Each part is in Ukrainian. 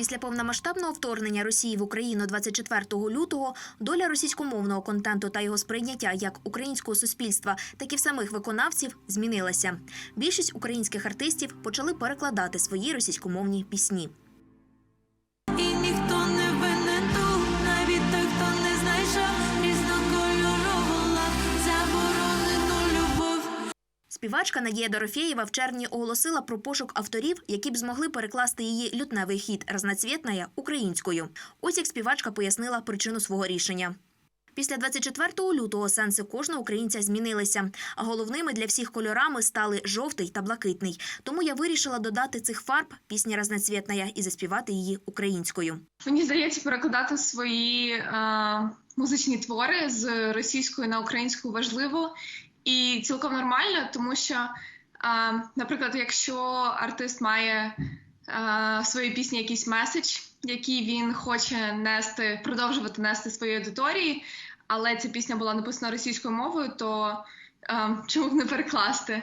Після повномасштабного вторгнення Росії в Україну 24 лютого доля російськомовного контенту та його сприйняття як українського суспільства, так і в самих виконавців змінилася. Більшість українських артистів почали перекладати свої російськомовні пісні. Співачка Надія Дорофєєва в червні оголосила про пошук авторів, які б змогли перекласти її лютневий хіт «Разноцвітная» українською. Ось як співачка пояснила причину свого рішення. Після 24 лютого сенси кожного українця змінилися, а головними для всіх кольорами стали жовтий та блакитний. Тому я вирішила додати цих фарб пісні «Разноцвітная» і заспівати її українською. Мені здається, перекладати свої е, музичні твори з російської на українську важливо і цілком нормально, тому що, е, наприклад, якщо артист має е, в своїй пісні якийсь меседж, який він хоче нести, продовжувати нести своїй аудиторії, але ця пісня була написана російською мовою, то е, чому б не перекласти?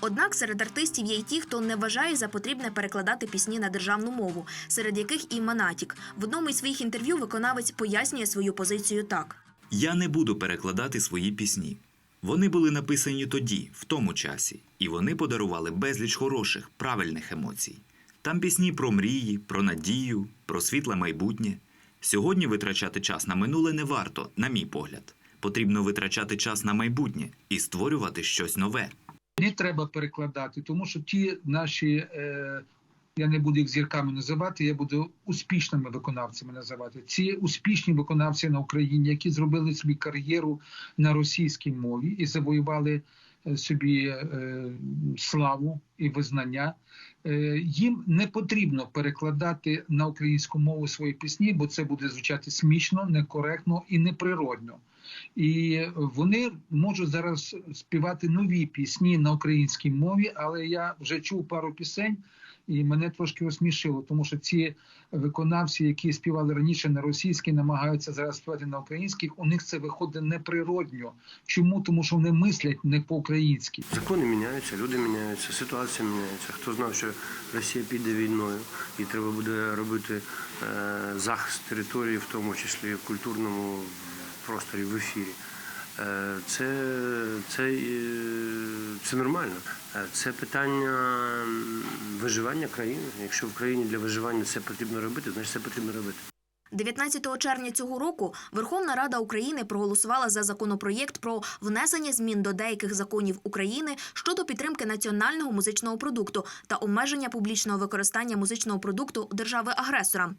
Однак серед артистів є й ті, хто не вважає за потрібне перекладати пісні на державну мову, серед яких і Монатік. В одному із своїх інтерв'ю виконавець пояснює свою позицію так. Я не буду перекладати свої пісні. Вони були написані тоді, в тому часі, і вони подарували безліч хороших, правильних емоцій. Там пісні про мрії, про надію, про світле майбутнє. Сьогодні витрачати час на минуле не варто, на мій погляд. Потрібно витрачати час на майбутнє і створювати щось нове. не треба перекладати, тому що ті наші, е, я не буду їх зірками називати, я буду успішними виконавцями називати. Ці успішні виконавці на Україні, які зробили собі кар'єру на російській мові і завоювали е, собі е, славу і визнання. Е, їм не потрібно перекладати на українську мову свої пісні, бо це буде звучати смішно, некоректно і неприродно. І вони можуть зараз співати нові пісні на українській мові, але я вже чув пару пісень, і мене трошки розсмішило, тому що ці виконавці, які співали раніше на російській, намагаються зараз співати на українській, у них це виходить неприродньо. Чому? Тому що вони мислять не по-українськи. Закони міняються, люди міняються, ситуація міняється. Хто знав, що Росія піде війною і треба буде робити е, захист території, в тому числі в культурному просторі, в ефірі. Е, Це, це, е, це нормально. Це питання виживання країни. Якщо в країні для виживання це потрібно робити, значить це потрібно робити. 19 червня цього року Верховна Рада України проголосувала за законопроєкт про внесення змін до деяких законів України щодо підтримки національного музичного продукту та обмеження публічного використання музичного продукту держави-агресора.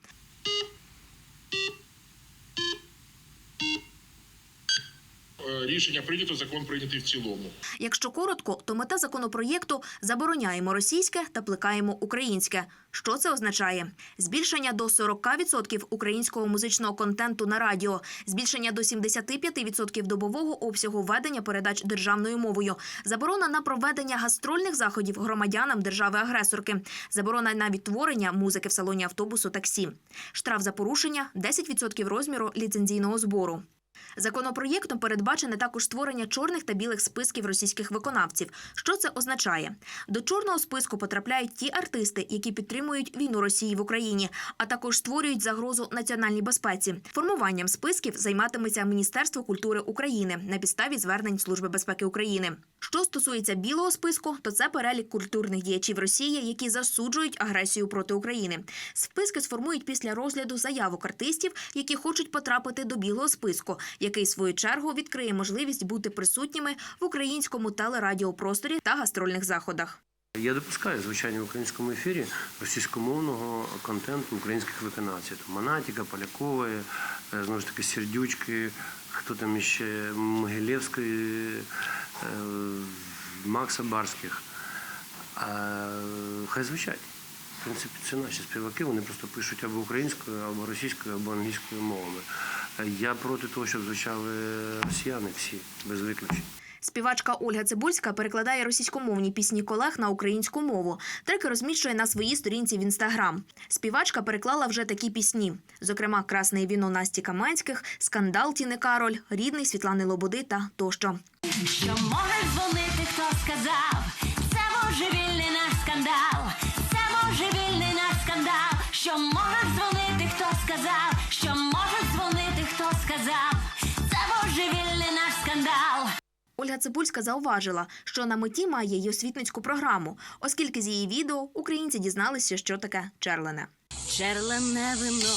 Рішення прийнято, закон прийнятий в цілому. Якщо коротко, то мета законопроєкту забороняємо російське та плекаємо українське. Що це означає? Збільшення до 40% українського музичного контенту на радіо, збільшення до 75% добового обсягу ведення передач державною мовою, заборона на проведення гастрольних заходів громадянам держави-агресорки, заборона на відтворення музики в салоні автобусу таксі, штраф за порушення 10% розміру ліцензійного збору. Законопроєктом передбачене також створення чорних та білих списків російських виконавців. Що це означає? До чорного списку потрапляють ті артисти, які підтримують війну Росії в Україні, а також створюють загрозу національній безпеці. Формуванням списків займатиметься Міністерство культури України на підставі звернень Служби безпеки України. Що стосується білого списку, то це перелік культурних діячів Росії, які засуджують агресію проти України. Списки сформують після розгляду заявок артистів, які хочуть потрапити до білого списку, який в свою чергу відкриє можливість бути присутніми в українському телерадіопросторі та гастрольних заходах. Я допускаю, звичайно, в українському ефірі російськомовного контенту українських виконавців. Монатіка, Полякової, е, знову ж таки, Сердючки, хто там іще Могилєвський, е, Макса Барських. А, хай звучать. В принципі, це наші співаки, вони просто пишуть або українською, або російською, або англійською мовами. Я проти того, щоб звучали росіяни всі, без виключень. Співачка Ольга Цибульська перекладає російськомовні пісні колег на українську мову. Треки розміщує на своїй сторінці в інстаграм. Співачка переклала вже такі пісні: зокрема, Красне віно Насті Каманських, Скандал Тіни Кароль, Рідний Світлани Лободи та тощо. Що може дзвонити, хто сказав? Це божевільний наш скандал, це божевільний наш скандал, що можеш дзвонити, хто сказав, що можеш дзвонити, хто сказав, це божевільний наш скандал. Ольга Цибульська зауважила, що на меті має й освітницьку програму, оскільки з її відео українці дізналися, що таке черлене. Черлене вино,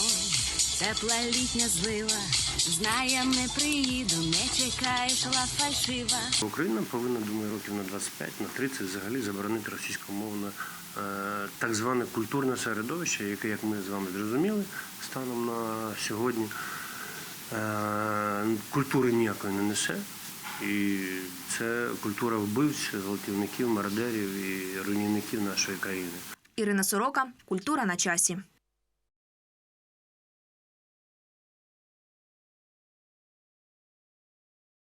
тепла літня злива, знаєм не приїду, не чекай, шла фальшива. Україна повинна, думаю, років на 25, на 30 взагалі заборонити російськомовне е, так зване культурне середовище, яке, як ми з вами зрозуміли, станом на сьогодні культури ніякої не несе. І це культура вбивців, гвалтівників, мародерів і руйнівників нашої країни. Ірина Сорока, культура на часі.